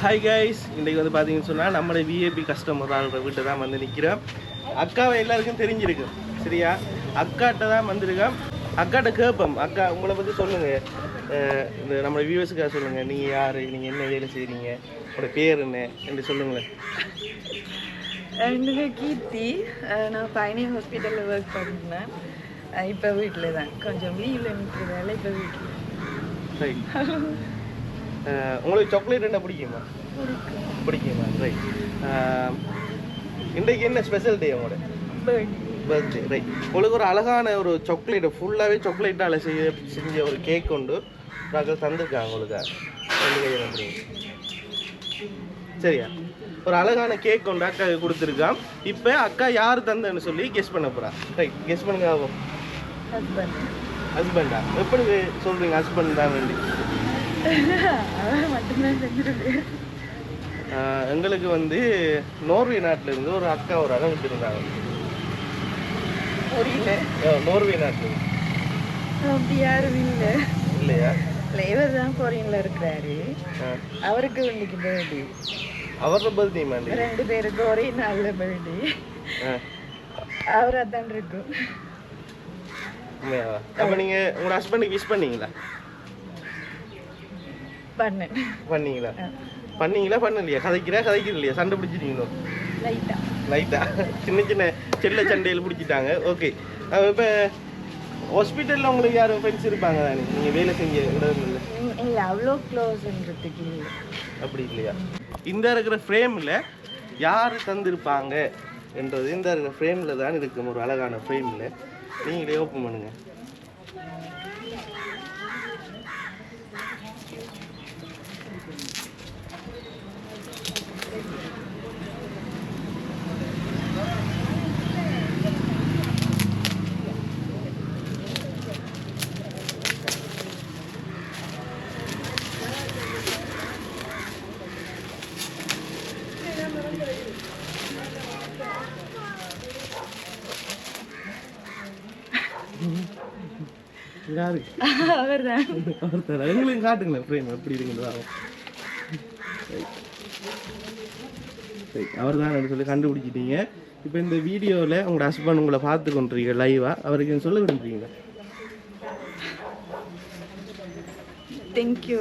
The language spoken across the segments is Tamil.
ஹாய் கைஸ் இன்றைக்கு வந்து பார்த்தீங்கன்னு சொன்னால் நம்மளோட விஏபி கஸ்டமர் ஆகிற வீட்டை தான் வந்து நிற்கிறோம் அக்காவை எல்லாருக்கும் தெரிஞ்சிருக்கு சரியா? அக்காட்ட தான் வந்திருக்கோம். அக்காட்ட கேட்போம். அக்கா உங்களை பற்றி சொல்லுங்கள் இந்த நம்ம வியூவர்ஸுக்காக சொல்லுங்கள் நீங்கள் யார்? நீங்கள் என்ன வேலை செய்கிறீங்க உங்களோட பேர் என்ன? என்று சொல்லுங்களேன். எனக்கு கீர்த்தி. நான் பயணி ஹாஸ்பிட்டலில் ஒர்க் பண்ணுறேன் இப்போ வீட்டில் தான் கொஞ்சம் லீவில் நிற்கிறதால இப்போ வீட்டில் உங்களுக்கு சாக்லேட் என்ன பிடிக்குமா? பிடிக்குமா? ரைட் இன்றைக்கு என்ன ஸ்பெஷல் டே உங்களோட? பர்த்டே ரைட் உங்களுக்கு ஒரு அழகான ஒரு சாக்லேட் ஃபுல்லாகவே சாக்லேட்டால் செய்ய செஞ்ச ஒரு கேக் உண்டு. நாங்கள் தந்திருக்காங்க உங்களுக்கு ரெண்டு சரியா? ஒரு அழகான கேக் கொண்டு அக்கா கொடுத்துருக்கான் இப்போ அக்கா யார் தந்தேன்னு சொல்லி கெஸ் பண்ண போறா. ரைட் கெஸ் பண்ணுங்க ஆகும் ஹஸ்பண்ட் எப்படி சொல்றீங்க ஹஸ்பண்ட் தான் வேண்டி? எங்களுக்கு வந்து நோர்வே நாட்டுல இருந்து ஒரு அக்கா ஒரு அழகு விட்டுருந்தாங்க நோர்வே நாட்டுல. அப்படி யாரும் இல்லை இல்லையா? ஃப்ளேவர் தான் ஃபாரின்ல இருக்கிறாரு. அவருக்கு இன்னைக்கு பர்த்டே அவரோட பர்த்டே மாண்டி ரெண்டு பேருக்கு ஒரே நாளில் பர்த்டே ஆஹ் அவராக தான் இருக்கும். அப்போ நீங்கள் உங்களோட ஹஸ்பண்டுக்கு விஷ் பண்ணீங்களா? பண்ணேன் பண்ணீங்களா? பண்ணீங்களா பண்ணலையா? கதைக்கிறா கதைக்கிறது இல்லையா சண்டை பிடிச்சிட்டீங்களோ? லைட்டாக லைட்டா சின்ன சின்ன செல்ல சண்டையில் பிடிச்சிட்டாங்க. ஓகே இப்போ ஹாஸ்பிட்டலில் உங்களுக்கு யாரும் ஃப்ரெண்ட்ஸ் இருப்பாங்க தானே? நீங்கள் வேலை செஞ்ச இடத்துல இல்லை அவ்வளோ க்ளோஸ்ன்றதுக்கு இல்லை. அப்படி இல்லையா? இந்த இருக்கிற ஃப்ரேமில் யார் தந்திருப்பாங்க என்றது இந்த இருக்கிற ஃப்ரேமில் தான் இருக்கும் ஒரு அழகான ஃப்ரேமில் நீங்களே ஓப்பன் பண்ணுங்க. யாரு அவர் தான் ஒருத்தர் எங்களுக்கு காட்டுங்களேன். ஃப்ரேம் எப்படி இருக்குன்னு அவர் தான் சொல்லி கண்டுபிடிச்சிட்டீங்க. இப்போ இந்த வீடியோவில் உங்களோட ஹஸ்பண்ட் உங்களை பார்த்து கொண்டிருக்கீங்க லைவாக அவருக்கு சொல்ல விரும்புறீங்க. தேங்க்யூ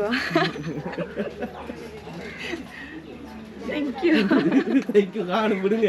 தேங்க்யூ தேங்க்யூ காணும் விடுங்க.